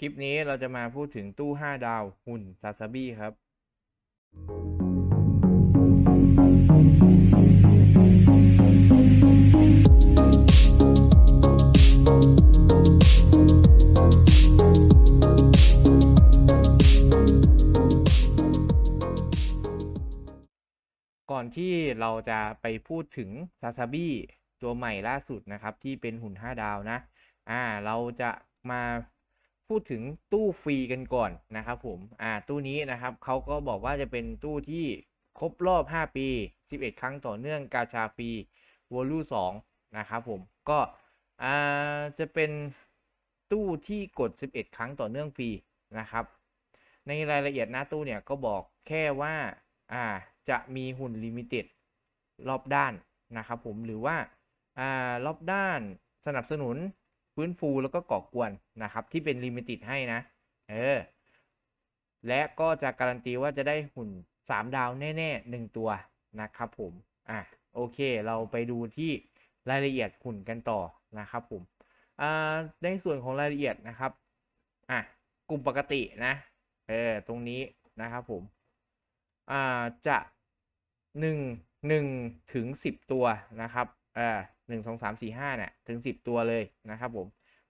คลิปนี้เราจะมาพูดถึงตู้ 5 ดาวหุ่นซาซาบิครับ ก่อนที่เราจะไปพูดถึงซาซาบิตัวใหม่ล่าสุดนะครับ ที่เป็นหุ่น 5 ดาวนะ อ่า เราจะมา พูดถึงตู้ฟรีกันก่อนนะครับผมอ่าตู้นี้นะครับเขาก็บอกว่าจะเป็นตู้ที่ครบรอบ 5 ปี 11 ครั้งต่อเนื่องกาชาฟรีวอลู2นะครับผมก็อ่าจะเป็นตู้ที่กด 11 ครั้งต่อเนื่องฟรีนะครับ ในรายละเอียดหน้าตู้เนี่ยก็บอกแค่ว่าอ่าจะมีหุ่นลิมิเต็ดรอบด้านนะครับผมหรือว่าอ่ารอบด้านสนับสนุน ฟื้นฟูแล้วก็ก่อกวนนะครับ ที่เป็นลิมิต็ดให้นะ เออ และก็จะการันตีว่าจะได้หุ่น 3 ดาวแน่ๆหนึ่งตัวนะครับผม อะ โอเค เราไปดูที่รายละเอียดหุ่นกันต่อนะครับผม อ่า ในส่วนของรายละเอียดนะครับ อะ กลุ่มปกตินะ เออ ตรงนี้นะครับผม อ่า จะหนึ่งหนึ่งถึงสิบตัวนะครับ อ่าหนึ่งสองสามสี่ห้าเนี่ยถึงสิบตัวเลยนะครับผม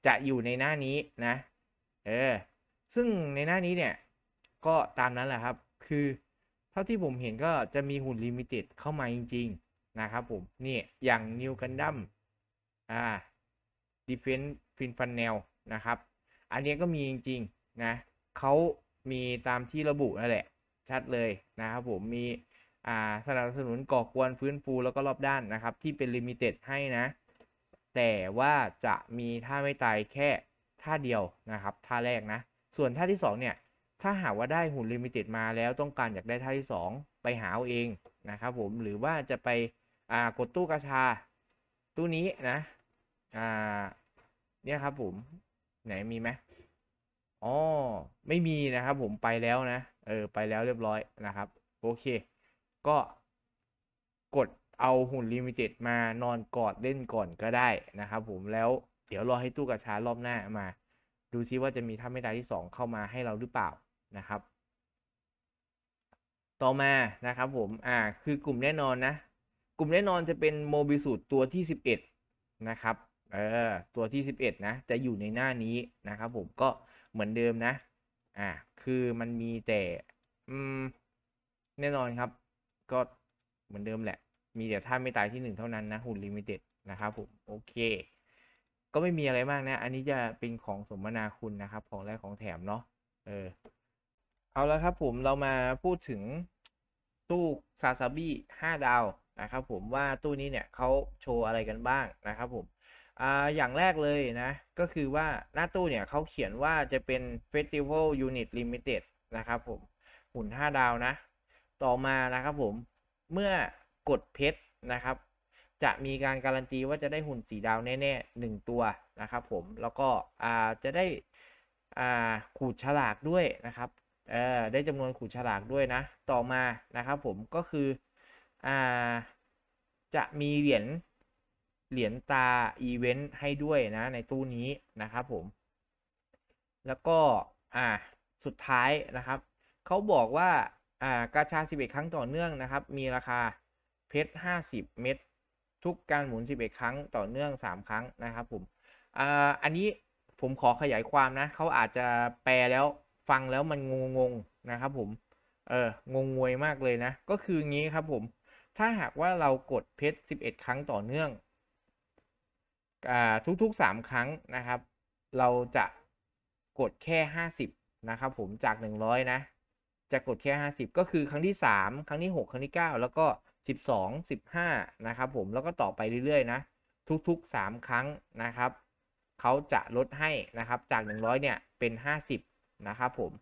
จะอยู่ในหน้านี้นะ เออ ซึ่งในหน้านี้เนี่ย ก็ตามนั้นแหละครับ คือ เท่าที่ผมเห็นก็จะมีหุ่นลิมิเต็ดเข้ามาจริง ๆ นะครับผม นี่ อย่างนิวกันดั้มอ่าดิเฟนฟินฟันแนลนะครับ อันนี้ก็มีจริง ๆ นะเขามีตามที่ระบุนั่นแหละ ชัดเลยนะครับผม มี สนับสนุนก่อกวนฟื้นฟูแล้วก็รอบด้านนะครับ ที่เป็นลิมิเต็ดให้นะ แต่ว่าจะมีท่าไม่ตายแค่ท่าเดียวนะครับ ท่าแรกนะ ส่วนท่าที่สองเนี่ย ถ้าหากว่าได้หุ่นลิมิเต็ดมาแล้วต้องการอยากได้ท่าที่สองไปหาเอาเองนะครับผมหรือว่าจะไปอ่ากดตู้กาชา ตู้นี้นะอ่าเนี่ยครับผมไหนมีไหมอ๋อไม่มีนะครับผมไปแล้วนะ เออ ไปแล้วเรียบร้อยนะครับ โอเค ก็กดเอาหุ่นลิมิเต็ดมานอนกอดเล่นก่อนก็ได้นะครับผมแล้วเดี๋ยวรอให้ตู้กระชารอบหน้ามา ดูซิว่าจะมีท่าไม่ตายที่สองเข้ามาให้เราหรือเปล่านะครับ ต่อมานะครับผมอ่าคือกลุ่มแน่นอนนะ กลุ่มแน่นอนจะเป็นโมบิสูตรตัวที่สิบเอ็ดนะครับเออตัวที่สิบเอ็ดนะ จะอยู่ในหน้านี้นะครับผมก็เหมือนเดิมนะอ่าคือมันมีแต่อืมแน่นอนครับ ก็เหมือนเดิมแหละ มีแต่ท่าไม่ตายที่หนึ่งเท่านั้นนะ หุ่นลิมิเต็ดนะครับผม โอเค ก็ไม่มีอะไรมากนะ อันนี้จะเป็นของสมนาคุณนะครับ ของแรกของแถมเนาะ เออ เอาแล้วครับผมเรามาพูดถึงตู้ซาซาบิห้าดาวนะครับผมว่าตู้นี้เนี่ยเขาโชว์อะไรกันบ้างนะครับผมอ่าอย่างแรกเลยนะ ก็คือว่าหน้าตู้เนี่ยเขาเขียนว่าจะเป็น Festival Unit Limited นะครับผมหุ่น 5 ดาวนะ ต่อมานะครับผมเมื่อกดเพชรนะครับ จะมีการการันตีว่าจะได้หุ่นสีดาวแน่ๆหนึ่งตัวนะครับผมแล้วก็อ่าจะได้อ่าขูดฉลากด้วยนะครับเออได้จำนวนขูดฉลากด้วยนะ ต่อมานะครับผมก็คืออ่าจะมีเหรียญเหรียญตาอีเวนต์ให้ด้วยนะในตู้นี้นะครับผม แล้วก็อ่าสุดท้ายนะครับเขาบอกว่า อ่ากาชา 11 ครั้งต่อเนื่องนะครับ มีราคาเพชร 50 เม็ดทุกการหมุน 11 ครั้งต่อเนื่อง 3 ครั้งนะครับผมอ่าอันนี้ผมขอขยายความนะเขาอาจจะแปลแล้วฟังแล้วมันงงๆนะครับผมเอองงงวยมากเลยนะ ก็คืองี้ครับผม ถ้าหากว่าเรากดเพชร 11 ครั้งต่อเนื่องอ่าทุกๆ 3 ครั้งนะครับ เราจะกดแค่ 50 นะครับผมจาก 100 นะ จะกดแค่ 50 ก็คือครั้งที่ 3 ครั้งที่ 6 ครั้งที่ 9 แล้วก็ 12 15 นะครับผมแล้วก็ต่อไปเรื่อยๆ นะ ทุกๆ 3 ครั้งนะครับเขาจะลดให้นะครับจาก 100 เนี่ยเป็น 50 นะครับผม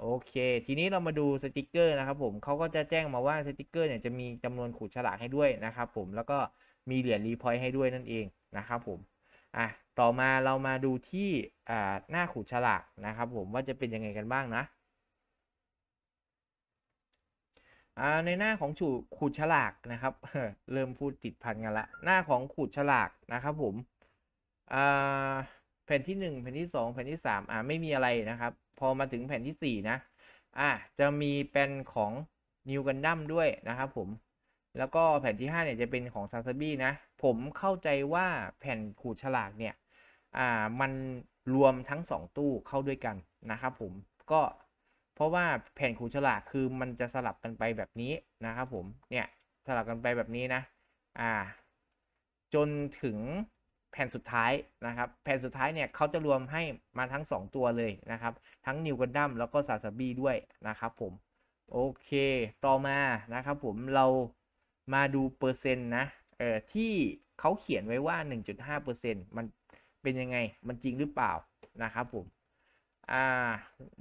โอเค ทีนี้เรามาดูสติกเกอร์นะครับผมเขาก็จะแจ้งมาว่าสติกเกอร์เนี่ยจะมีจำนวนขูดฉลากให้ด้วยนะครับผมแล้วก็มีเหรียญรีพอยต์ให้ด้วยนั่นเองนะครับผมอะต่อมาเรามาดูที่อ่าหน้าขูดฉลากนะครับผมว่าจะเป็นยังไงกันบ้างนะอ่า ในหน้าของฉูขูดฉลากนะครับ เริ่มพูดติดพันกันละ หน้าของขูดฉลากนะครับผมอ่าเพผ่นที่หนึ่งแผ่นที่สองแผ่นที่สามอ่าไม่มีอะไรนะครับ พอมาถึงแผ่นที่สี่นะ อ่าจะมีเป็นของนิวกันดั้มด้วยนะครับผม แล้วก็แผ่นที่ห้าเนี่ยจะเป็นของซาซาบี้นะ ผมเข้าใจว่าแผ่นขูดฉลากเนี่ย อ่ามันรวมทั้งสองตู้เข้าด้วยกันนะครับผม ก็ เพราะว่าแผ่นขูดฉลากคือมันจะสลับกันไปแบบนี้นะครับผมเนี่ยสลับกันไปแบบนี้นะอ่าจนถึงแผ่นสุดท้ายนะครับ แผ่นสุดท้ายเนี่ยเขาจะรวมให้มาทั้งสองตัวเลยนะครับ ทั้งนิวกันดั้มแล้วก็ซาซาบี้ด้วยนะครับผม โอเค ต่อมานะครับผมเรามาดูเปอร์เซ็นต์นะเออที่เขาเขียนไว้ว่า 1.5เปอร์เซ็นต์มันเป็นยังไง มันจริงหรือเปล่านะครับผม อ่า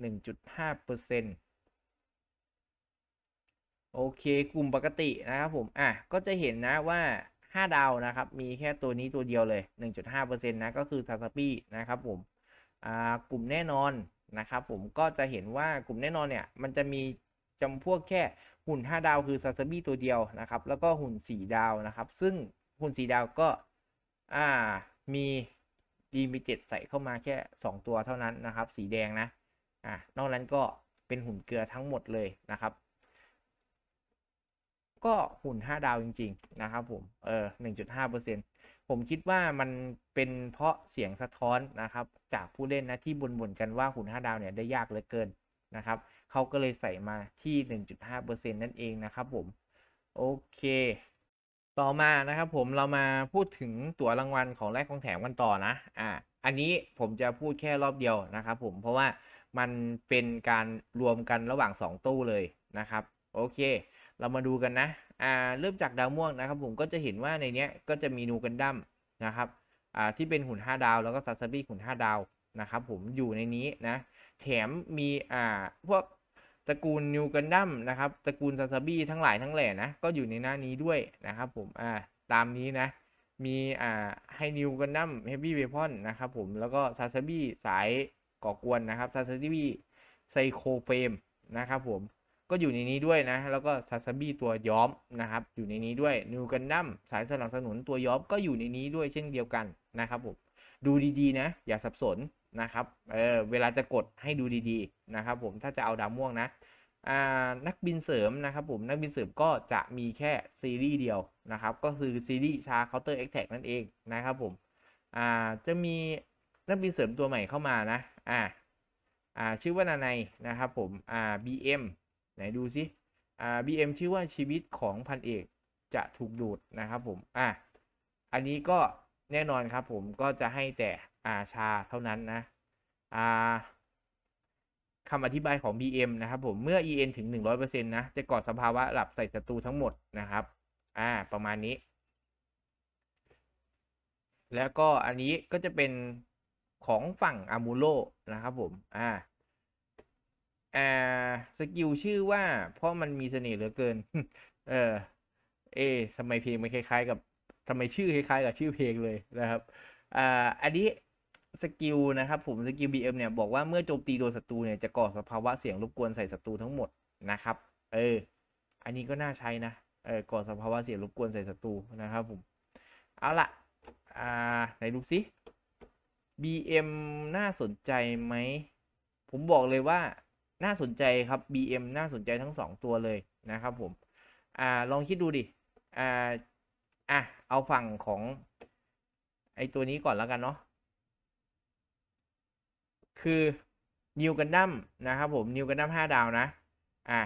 1.5เปอร์เซ็นต์โอเค กลุ่มปกตินะครับผม อะ ก็จะเห็นนะว่า 5 ดาวนะครับ มีแค่ตัวนี้ตัวเดียวเลย 1.5%นะ ก็คือซาซาปี้นะครับผม อ่า กลุ่มแน่นอนนะครับผม ก็จะเห็นว่ากลุ่มแน่นอนเนี่ย มันจะมีจำพวกแค่หุ่น 5 ดาวคือซาซาบี้ตัวเดียวนะครับ แล้วก็หุ่น 4 ดาวนะครับ ซึ่งหุ่น 4 ดาวก็ อ่า มี ดีมีเจ็ดใส่เข้ามาแค่ 2 ตัวเท่านั้นนะครับ สีแดงนะอ่านอกนั้นก็เป็นหุ่นเกลือทั้งหมดเลยนะครับ ก็หุ่น 5 ดาวจริง ๆ นะครับผมเออ1.5%ผมคิดว่ามันเป็นเพราะเสียงสะท้อนนะครับ จากผู้เล่นนะที่บ่นๆกันว่าหุ่น 5 ดาวเนี่ยได้ยากเหลือเกินนะครับเขาก็เลยใส่มาที่ 1.5%นั่นเองนะครับผม โอเค ต่อมานะครับผมเรามาพูดถึงตั๋วรางวัลของแรกของแถมกันต่อนะ อ่า อันนี้ผมจะพูดแค่รอบเดียวนะครับผม เพราะว่ามันเป็นการรวมกันระหว่าง 2 ตู้เลยนะครับ โอเค เรามาดูกันนะ อ่า เริ่มจากดาวม่วงนะครับผมก็จะเห็นว่าในเนี้ยก็จะมีนูกันดั้มนะครับ อ่า ที่เป็นหุ่น 5 ดาว แล้วก็ซาซาบิหุ่น 5 ดาวนะครับผมอยู่ในนี้นะ แถมมี อ่า พวก ตระกูลนิวกันดั้มนะครับตระกูลซาซาบิทั้งหลายทั้งแหล่นะก็อยู่ในหน้านี้ด้วยนะครับผมอ่าตามนี้นะมีอ่าให้นิวกันดั้มเฮฟวี่เวพอนนะครับผมแล้วก็ซาซาบิสายก่อกวนนะครับซาซาบิไซโคเฟมนะครับผมก็อยู่ในนี้ด้วยนะ แล้วก็ซาซาบิตัวย้อมนะครับ อยู่ในนี้ด้วยนิวกันดั้มสายสนับสนุนตัวย้อมก็อยู่ในนี้ด้วยเช่นเดียวกันนะครับผมดูดีๆนะ อย่าสับสน นะครับ เออเวลาจะกดให้ดูดีๆนะครับ ผมถ้าจะเอาดาวม่วงนะอ่านักบินเสริมนะครับผมนักบินเสริมก็จะมีแค่ซีรีส์เดียวนะครับ ก็คือซีรีส์ชาเคาน์เตอร์เอ็กแทกนั่นเองนะครับผมอ่าจะมีนักบินเสริมตัวใหม่เข้ามานะอ่าอ่าชื่อว่านาไนนะครับผมอ่า BM ไหนดูซิอ่า BM ชื่อว่าชีวิตของพันเอกจะถูกดูดนะครับผมอ่าอันนี้ก็แน่นอนครับผมก็จะให้แต่ อาชาเท่านั้นนะอ่าคำอธิบายของ BM นะครับผมเมื่อ EN ถึง 100%นะจะก่อสภาวะหลับใส่ศัตรูทั้งหมดนะครับ อ่า ประมาณนี้ แล้วก็อันนี้ก็จะเป็นของฝั่งอามูโ o นะครับผม อ่าอ่าสกิลชื่อว่า เพราะมันมีเสน่ห์เหลือเกิน เออ เอทำไมเพลงมันคล้ายๆ กับทำไมชื่อคล้ายๆ กับชื่อเพลงเลยนะครับ อ่า อันนี้ สกิลนะครับผมสกิล BM เนี่ยบอกว่าเมื่อโจมตีโดนศัตรูเนี่ยจะก่อสภาวะเสียงรบกวนใส่ศัตรูทั้งหมดนะครับ เออ อันนี้ก็น่าใช้นะ เออก่อสภาวะเสียงรบกวนใส่ศัตรูนะครับผม เอาละอ่าไหนดูซิ BM น่าสนใจไหม ผมบอกเลยว่าน่าสนใจครับ BM น่าสนใจทั้งสองตัวเลยนะครับผม อ่าลองคิดดูดิ อ่า อะเอาฝั่งของไอตัวนี้ก่อนแล้วกันเนาะ คือนิวกันดั้มนะครับผมนิวกันดั้มห้าดาวนะอะ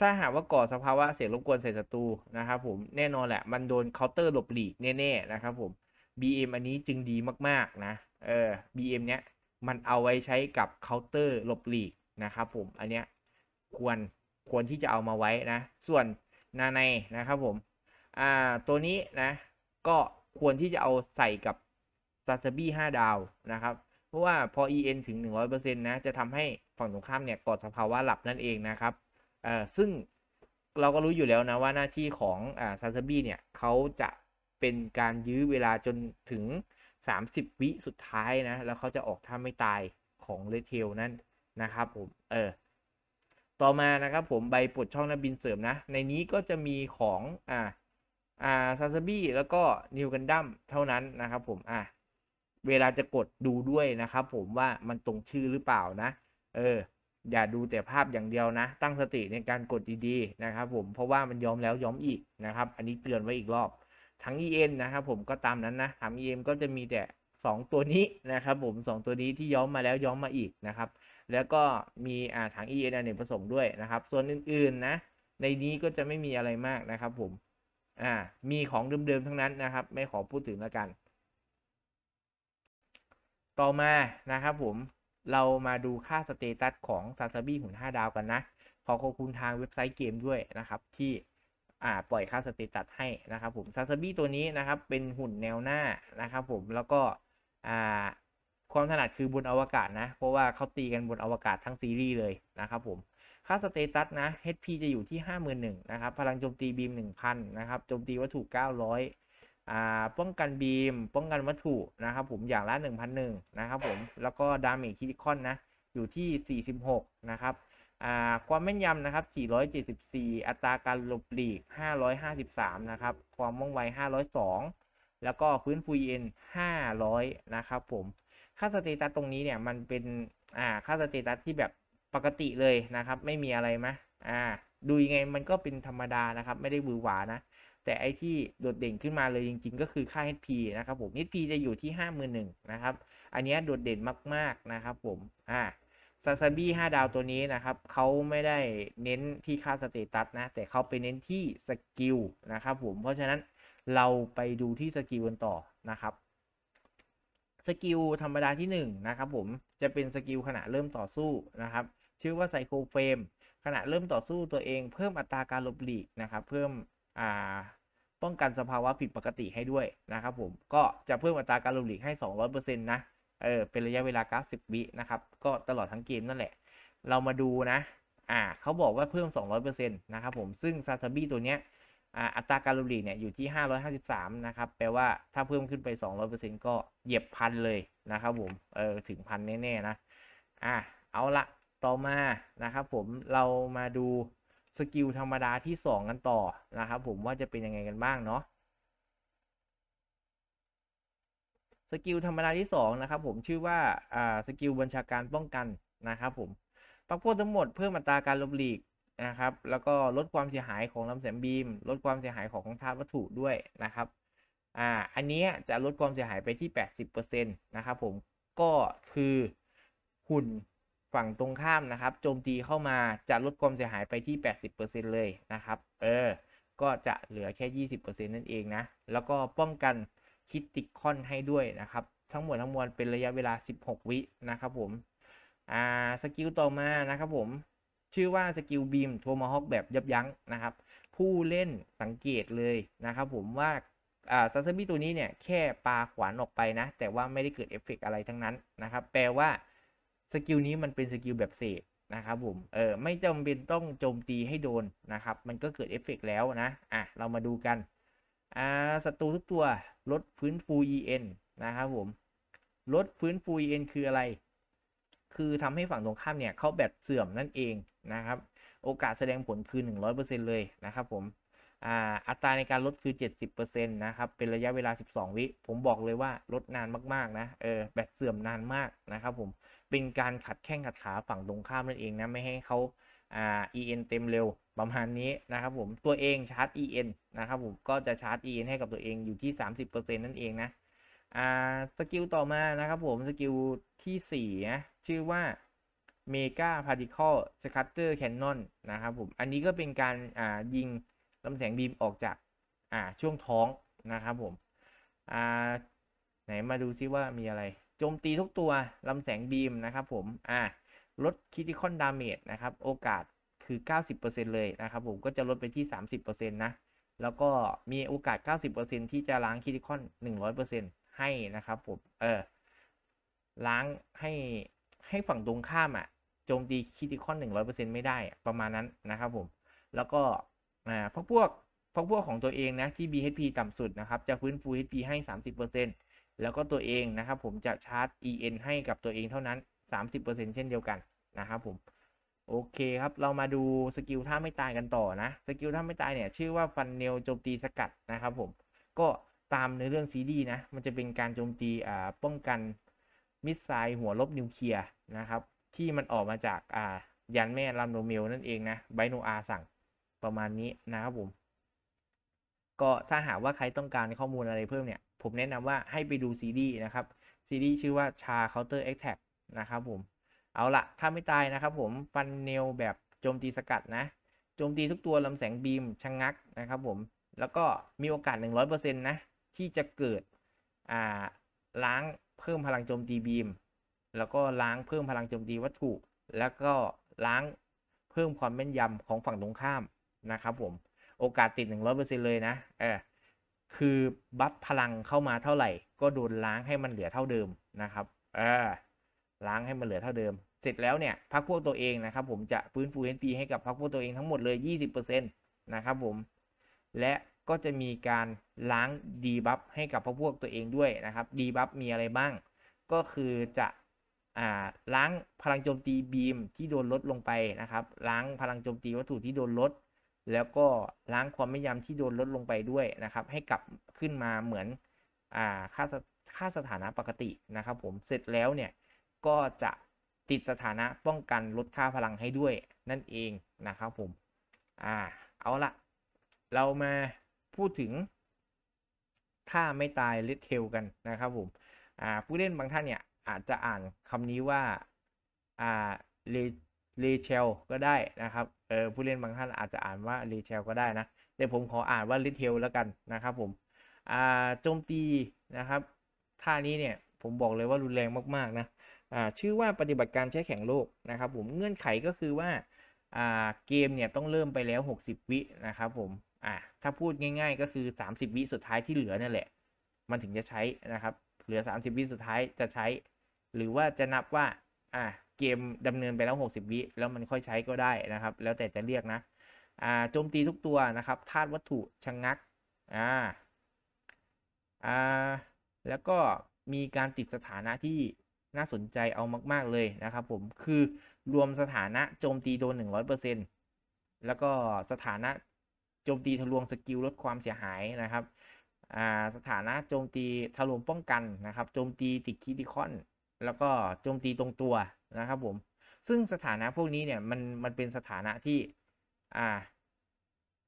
ถ้าหากว่าก่อสภาวะเสียงรบกวนใส่ศัตรูนะครับผมแน่นอนแหละ มันโดนเคาน์เตอร์หลบหลีกแน่ๆนะครับผม BM อันนี้จึงดีมากๆนะเออ BM เนี้ยมันเอาไว้ใช้กับเคาน์เตอร์หลบหลีกนะครับผมอันเนี้ยควรควรที่จะเอามาไว้นะ ส่วนนาในนะครับผมอ่าตัวนี้นะ ก็ควรที่จะเอาใส่กับซาซาบี้ห้าดาวนะครับ ราะว่าพอ EN ถึง 100%นะ จะทำให้ฝั่งตรงข้ามเนี่ยก่อสภาวะหลับนั่นเองนะครับเอ่อซึ่งเราก็รู้อยู่แล้วนะว่าหน้าที่ของอ่าซาซาบี้เนี่ยเขาจะเป็นการยื้อเวลาจนถึง 30 วิสุดท้ายนะ แล้วเขาจะออกท่าไม่ตายของเลเทลนั่นนะครับผมเออต่อมานะครับผมใบปลดช่องนักบินเสริมนะ ในนี้ก็จะมีของอ่าอ่าซาซาบี้แล้วก็นิวกันดั้มเท่านั้นนะครับผมอ่า เวลาจะกดดูด้วยนะครับ ผมว่ามันตรงชื่อหรือเปล่านะ เออ อย่าดูแต่ภาพอย่างเดียวนะ ตั้งสติในการกดดีๆนะครับผมเพราะว่ามันย้อมแล้วย้อมอีกนะครับ อันนี้เตือนไว้อีกรอบ ทั้ง EN นะครับผมก็ตามนั้นนะทั้ง EM ก็จะมีแต่ 2 ตัวนี้นะครับผม 2 ตัวนี้ที่ย้อมมาแล้วย้อมมาอีกนะครับ แล้วก็มีอ่าถัง EN อเนกประสงค์ด้วยนะครับ ส่วนอื่นๆนะ ในนี้ก็จะไม่มีอะไรมากนะครับ ผม อ่า มีของเดิมๆทั้งนั้นนะครับ ไม่ขอพูดถึงแล้วกัน ต่อมานะครับผมเรามาดูค่าสเตตัสของซาซาบิหุ่น 5 ดาวกันนะ ขอขอบคุณทางเว็บไซต์เกมด้วยนะครับ ที่ปล่อยค่าสเตตัสให้นะครับผมซาซาบิตัวนี้นะครับ เป็นหุ่นแนวหน้านะครับผมแล้วก็ความถนัดคือบนอวกาศนะ เพราะว่าเขาตีกันบนอวกาศทั้งซีรีส์เลยนะครับผมค่าสเตตัสนะ HP จะอยู่ที่ 51,000นะครับ พลังโจมตีบีม 1,000 นะครับ โจมตีวัตถุ 900 ป้องกันบีม ป้องกันวัตถุนะครับผมอย่างละ 1,001นะครับผมแล้วก็ดาเมจคิติคอนนะอยู่ที่ 46 นะครับความแม่นยำนะครับ 474 อัตราการหลบหลีก 553 นะครับ ความว่องไว 502 แล้วก็ฟื้นฟู EN 500 นะครับผม ค่าสเตตัสตรงนี้เนี่ยมันเป็นค่าสเตตัสที่แบบปกติเลยนะครับ ไม่มีอะไรมะดูยังไงมันก็เป็นธรรมดานะครับ ไม่ได้หวือหวานะ แต่ไอที่โดดเด่นขึ้นมาเลยจริง ๆ ก็คือค่า HP นะครับผม HP จะอยู่ที่ 51,000นะครับ อันนี้โดดเด่นมากๆนะครับผม อ่าซาซาบิ5ดาวตัวนี้นะครับเขาไม่ได้เน้นที่ค่าสเตตัสนะ แต่เขาไปเน้นที่สกิลนะครับผม เพราะฉะนั้นเราไปดูที่สกิลกันต่อนะครับ สกิลธรรมดาที่1นนะครับผม จะเป็นสกิลขณะเริ่มต่อสู้นะครับ ชื่อว่าไซโคเฟรมขณะเริ่มต่อสู้ตัวเองเพิ่มอัตราการหลบหลีกนะครับ เพิ่มอ่า ป้องกันสภาวะผิดปกติให้ด้วยนะครับผมก็จะเพิ่มอัตราการหลบหลีกให้ 200%นะเออเป็นระยะเวลา 90 วินะครับ ก็ตลอดทั้งเกมนั่นแหละ เรามาดูนะอ่าเขาบอกว่าเพิ่ม 200%นะครับผมซึ่งซาซาบิตัวเนี้ยอ่าอัตราการหลบหลีกเนี่ยอยู่ที่ 553 นะครับ แปลว่าถ้าเพิ่มขึ้นไป 200%ก็เหยียบพันเลยนะครับผมเออถึงพันแน่ๆนะอ่าเอาละต่อมานะครับผมเรามาดู สกิลธรรมดาที่ 2 กันต่อนะครับผมว่าจะเป็นยังไงกันบ้างเนาะสกิลธรรมดาที่2นะครับผมชื่อว่าอ่าสกิลบัญชาการป้องกันนะครับผมปักพวกทั้งหมดเพิ่มอัตราการลบหลีกนะครับ แล้วก็ลดความเสียหายของลำแสงบีม ลดความเสียหายของธาตุวัตถุด้วยนะครับอ่าอันนี้จะลดความเสียหายไปที่ 80%นะครับผมก็คือหุ่น ฝั่งตรงข้ามนะครับโจมตีเข้ามาจะลดความเสียหายไปที่ 80%เลยนะครับเออก็จะเหลือแค่ 20%นั่นเองนะ แล้วก็ป้องกันคิติคอนให้ด้วยนะครับ ทั้งหมดทั้งมวลเป็นระยะเวลา 16 วินะครับผม อ่า สกิลต่อมานะครับผม ชื่อว่าสกิลบีมโทมาฮอกแบบยับยั้งนะครับ ผู้เล่นสังเกตเลยนะครับผมว่า อ่าซาซาบิตัวนี้เนี่ย แค่ปาขวานออกไปนะ แต่ว่าไม่ได้เกิดเอฟเฟกต์อะไรทั้งนั้นนะครับ แปลว่า สกิลนี้มันเป็นสกิลแบบเสกนะครับผม เออไม่จำเป็นต้องโจมตีให้โดนนะครับ มันก็เกิดเอฟเฟกต์แล้วนะ อะ เรามาดูกัน อ่า ศัตรูทุกตัวลดฟื้นฟู EN นะครับผม ลดฟื้นฟู EN คืออะไร คือทำให้ฝั่งตรงข้ามเนี่ยเขาแบตเสื่อมนั่นเองนะครับ โอกาสแสดงผลคือ 100%เลยนะครับผม อ่า อัตราในการลดคือ 70%นะครับ เป็นระยะเวลา 12 วิ ผมบอกเลยว่าลดนานมากๆนะ เออ แบตเสื่อมนานมากนะครับผม เป็นการขัดแข้งขัดขาฝั่งตรงข้ามนั่นเองนะไม่ให้เขาอ่า EN เต็มเร็วประมาณนี้นะครับผมตัวเองชาร์จ EN นะครับผมก็จะชาร์จ EN ให้กับตัวเองอยู่ที่ 30%นั่นเองนะอ่าสกิลต่อมานะครับผมสกิลที่สี่นะชื่อว่า Mega Particle Scatter Cannon นะครับผมอันนี้ก็เป็นการอ่ายิงลำแสงบีมออกจากอ่าช่วงท้องนะครับผมอ่าไหนมาดูซิว่ามีอะไร โจมตีทุกตัวลำแสงบีมนะครับผมอ่าลดคิติคอนดาเมจนะครับ โอกาสคือ 90%เลยนะครับผมก็จะลดไปที่ 30%นะ แล้วก็มีโอกาส 90%ที่จะล้างคิติคอน 100%ให้นะครับผม เออ ล้างให้ให้ฝั่งตรงข้ามอะ โจมตีคิติคอน 100%ไม่ได้ประมาณนั้นนะครับผม แล้วก็อ่าพวกพวกพวกพวกของตัวเองนะที่ BHP ต่ำสุดนะครับ จะฟื้นฟู HP ให้ 30% แล้วก็ตัวเองนะครับผมจะชาร์จ EN ให้กับตัวเองเท่านั้น 30%เช่นเดียวกันนะครับผมโอเคครับ เรามาดูสกิลท่าไม่ตายกันต่อนะสกิลท่าไม่ตายเนี่ยชื่อว่าฟันเนลโจมตีสกัดนะครับผมก็ตามในเรื่องซีดีนะ มันจะเป็นการโจมตีอ่าป้องกันมิสไซล์หัวลบนิวเคลียร์นะครับ ที่มันออกมาจากอ่ายันแม่ลำโนเมลนั่นเองนะไบโนอาสั่งประมาณนี้นะครับผม ก็ถ้าหากว่าใครต้องการข้อมูลอะไรเพิ่มเนี่ย ผมแนะนำว่าให้ไปดูซีดีนะครับซีดีชื่อว่าชา counter attack นะครับผมเอาละถ้าไม่ตายนะครับผมฟันเนลแบบโจมตีสกัดนะโจมตีทุกตัวลำแสงบีมชะงงักนะครับผมแล้วก็มีโอกาส 100%นะที่จะเกิดอ่าล้างเพิ่มพลังโจมตีบีม แล้วก็ล้างเพิ่มพลังโจมตีวัตถุ แล้วก็ล้างเพิ่มความแม่นยำของฝั่งตรงข้ามนะครับผมโอกาสติด 100%เลยนะเออ คือบัฟพลังเข้ามาเท่าไหร่ ก็โดนล้างให้มันเหลือเท่าเดิมนะครับเออล้างให้มันเหลือเท่าเดิม เสร็จแล้วเนี่ยพักพวกตัวเองนะครับ ผมจะฟื้นฟู HP ให้กับพักพวกตัวเองทั้งหมดเลย 20%นะครับผม และก็จะมีการล้างดีบัฟให้กับพักพวกตัวเองด้วยนะครับดีบัฟมีอะไรบ้าง ก็คือจะอ่าล้างพลังโจมตีบีมที่โดนลดลงไปนะครับ ล้างพลังโจมตีวัตถุที่โดนลด แล้วก็ล้างความไม่ยำที่โดนลดลงไปด้วยนะครับ ให้กลับขึ้นมาเหมือนอ่าค่าสค่าสถานะปกตินะครับผมเสร็จแล้วเนี่ยก็จะติดสถานะป้องกันลดค่าพลังให้ด้วยนั่นเองนะครับผมอ่าเอาละเรามาพูดถึงถ้าไม่ตายเลดเทลกันนะครับผมอ่าผู้เล่นบางท่านเนี่ยอาจจะอ่านคำนี้ว่าอ่าเล เลเชลก็ได้นะครับ เออผู้เล่นบางท่านอาจจะอ่านว่าเลเชลก็ได้นะแต่ผมขออ่านว่าลดเทลแล้วกันนะครับผม อ่าโจมตีนะครับ ท่านี้เนี่ยผมบอกเลยว่ารุนแรงมากๆนะอ่าชื่อว่าปฏิบัติการใช้แข่งโลกนะครับ ผมเงื่อนไขก็คือว่าอ่าเกมเนี่ยต้องเริ่มไปแล้ว 60 วินะครับผมอ่าถ้าพูดง่าย ๆ ก็คือ 30 วิสุดท้ายที่เหลือนั่นแหละ มันถึงจะใช้นะครับ เหลือ 30 วิสุดท้ายจะใช้ หรือว่าจะนับว่าอ่า เกมดำเนินไปแล้ว 60 วิแล้วมันค่อยใช้ก็ได้นะครับ แล้วแต่จะเรียกนะอ่าโจมตีทุกตัวนะครับธาตุวัตถุชะงงักอ่าอ่าแล้วก็มีการติดสถานะที่น่าสนใจเอามาก ๆ เลยนะครับผมคือรวมสถานะโจมตีโดน 100%แล้วก็สถานะโจมตีทะลวงสกิลลดความเสียหายนะครับอ่าสถานะโจมตีทะลวงป้องกันนะครับ โจมตีติดคิติคอน แล้วก็โจมตีตรงตัวนะครับผม ซึ่งสถานะพวกนี้เนี่ยมันมันเป็นสถานะที่ อ่า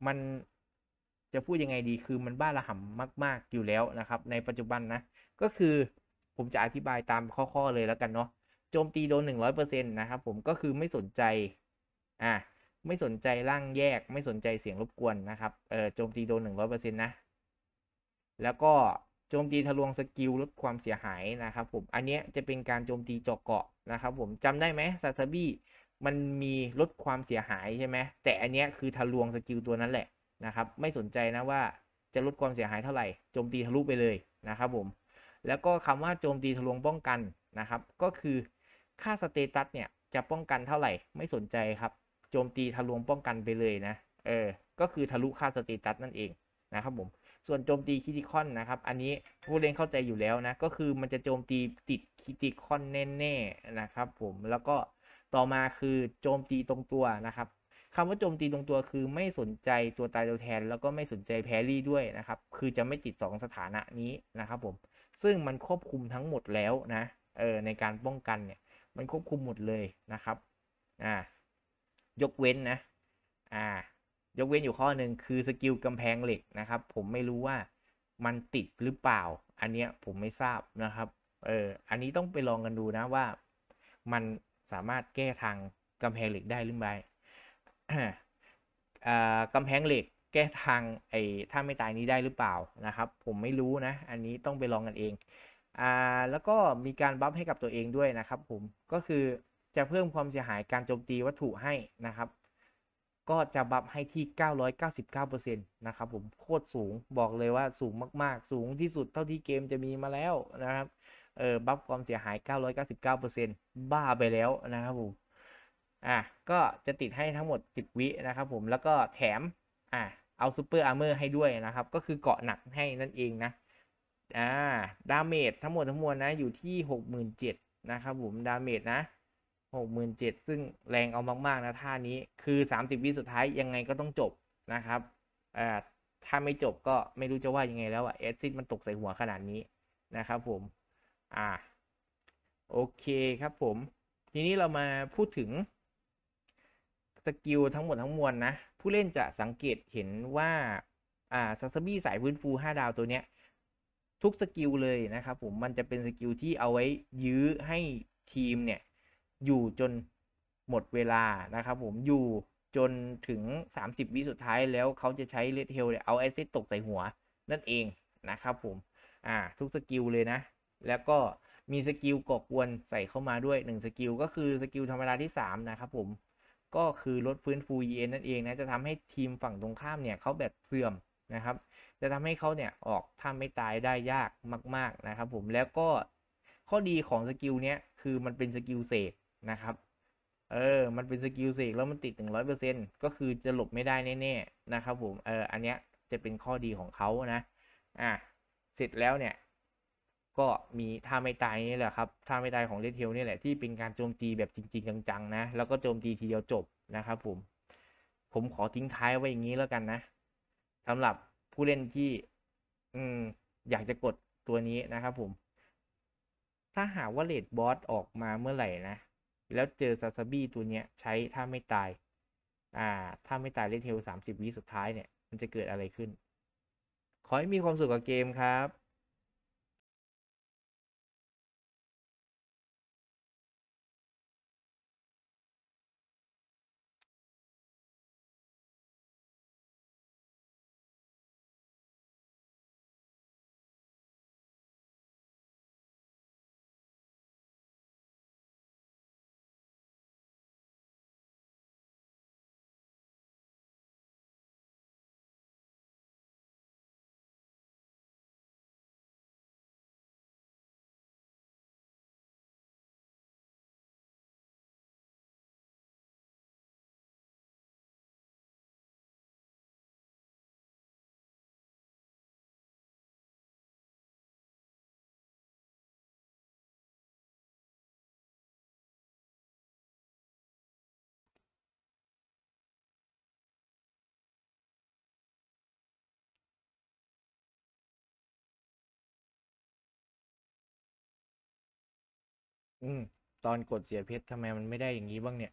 มันจะพูดยังไงดีคือมันบ้าระห่ำมาก ๆอยู่แล้วนะครับ ในปัจจุบันนะ ก็คือผมจะอธิบายตามข้อๆเลยแล้วกันเนาะโจมตีโดน 100%นะครับผมก็คือไม่สนใจ อ่าไม่สนใจร่างแยก ไม่สนใจเสียงรบกวนนะครับเออโจมตีโดน 100%นะ แล้วก็ โจมตีทะลวงสกิลลดความเสียหายนะครับผมอันนี้จะเป็นการโจมตีเจาะเกาะนะครับผมจำได้ไหมซาซาบิมันมีลดความเสียหายใช่ไหมแต่อันนี้คือทะลวงสกิลตัวนั้นแหละนะครับ ไม่สนใจนะว่าจะลดความเสียหายเท่าไหร่โจมตีทะลุไปเลยนะครับผมแล้วก็คำว่าโจมตีทะลวงป้องกันนะครับ ก็คือค่าสเตตัสเนี่ยจะป้องกันเท่าไหร่ไม่สนใจครับ โจมตีทะลวงป้องกันไปเลยนะเออก็คือทะลุค่าสเตตัสนั่นเองนะครับผม ส่วนโจมตีคิติคอนนะครับ อันนี้ผู้เล่นเข้าใจอยู่แล้วนะ ก็คือมันจะโจมตีติดคิติคอนแน่ๆนะครับผม แล้วก็ต่อมาคือโจมตีตรงตัวนะครับคำว่าโจมตีตรงตัวคือไม่สนใจตัวตายตัวแทน แล้วก็ไม่สนใจแพรี่ด้วยนะครับ คือจะไม่ติดสองสถานะนี้นะครับผม ซึ่งมันควบคุมทั้งหมดแล้วนะ เออในการป้องกันเนี่ย มันควบคุมหมดเลยนะครับ อ่า ยกเว้นนะ อ่า ยกเว้นอยู่ข้อหนึ่งคือสกิลกำแพงเหล็กนะครับ ผมไม่รู้ว่ามันติดหรือเปล่า อันเนี้ยผมไม่ทราบนะครับเอออันนี้ต้องไปลองกันดูนะว่า มันสามารถแก้ทางกำแพงเหล็กได้หรือไม่อ่ากำแพงเหล็กแก้ทางไอ้ถ้าไม่ตายนี้ได้หรือเปล่านะครับ ผมไม่รู้นะ อันนี้ต้องไปลองกันเองอ่าแล้วก็มีการบัฟให้กับตัวเองด้วยนะครับ ผมก็คือจะเพิ่มความเสียหายการโจมตีวัตถุให้นะครับ ก็จะบัฟให้ที่ 999%นะครับผมโคตรสูงบอกเลยว่าสูงมากๆ สูงที่สุดเท่าที่เกมจะมีมาแล้วนะครับเออบัฟความเสียหาย 999%บ้าไปแล้วนะครับผมอะก็จะติดให้ทั้งหมด 10 วินะครับผมแล้วก็แถมอะเอาซูเปอร์อาร์เมอร์ให้ด้วยนะครับ ก็คือเกาะหนักให้นั่นเองนะอ่าดาเมจทั้งหมดทั้งมวลนะอยู่ที่ 67,000นะครับผมดาเมจนะ 67,000ซึ่งแรงเอามากๆนะท่านี้คือ30วิสุดท้ายยังไงก็ต้องจบนะครับอ่าถ้าไม่จบก็ไม่รู้จะว่ายังไงแล้วอะแอดซิดมันตกใส่หัวขนาดนี้นะครับผมอ่าโอเคครับผม ทีนี้เรามาพูดถึงสกิลทั้งหมดทั้งมวลนะ ผู้เล่นจะสังเกตเห็นว่าอ่าซัสบี้สายพื้นฟู5ดาวตัวเนี้ย ทุกสกิลเลยนะครับผมมันจะเป็นสกิลที่เอาไว้ยื้อให้ทีมเนี่ย อยู่จนหมดเวลานะครับผมอยู่จนถึง 30 วิสุดท้ายแล้วเขาจะใช้เลดเฮลเนี่ยเอาแอซซิดตกใส่หัวนั่นเองนะครับผมอ่าทุกสกิลเลยนะ แล้วก็มีสกิลก่อกวนใส่เข้ามาด้วย1สกิลก็คือสกิลธรรมดาที่ 3 นะครับผมก็คือลดฟื้นฟู EN นั่นเองนะจะทำให้ทีมฝั่งตรงข้ามเนี่ยเขาแบบเสื่อมนะครับ จะทำให้เขาเนี่ยออกถ้าไม่ตายได้ยากมาก ๆนะครับผมแล้วก็ข้อดีของสกิลเนี้ยคือมันเป็นสกิลเสก นะครับ เออ มันเป็นสกิลเสกแล้วมันติดถึงร้อยเปอร์เซ็นก็คือจะหลบไม่ได้แน่ๆนะครับผม เออ อันเนี้ยจะเป็นข้อดีของเขานะ อะ เสร็จแล้วเนี่ย ก็มีท่าไม่ตายนี่แหละครับท่าไม่ตายของเลดเทลนี่แหละที่เป็นการโจมตีแบบจริง ๆ จังๆนะ แล้วก็โจมตีทีเดียวจบนะครับผม ผมขอทิ้งท้ายไว้อย่างนี้แล้วกันนะสำหรับผู้เล่นที่อืมอยากจะกดตัวนี้นะครับผม ถ้าหากว่าเลดบอสออกมาเมื่อไหร่นะ แล้วเจอซาซาบี้ตัวเนี้ยใช้ถ้าไม่ตาย อ่า ถ้าไม่ตายเลดเทลสามสิบวิสุดท้ายเนี่ย มันจะเกิดอะไรขึ้น ขอให้มีความสุขกับเกมครับ อืม ตอนกดเสียเพชรทำไมมันไม่ได้อย่างนี้บ้างเนี่ย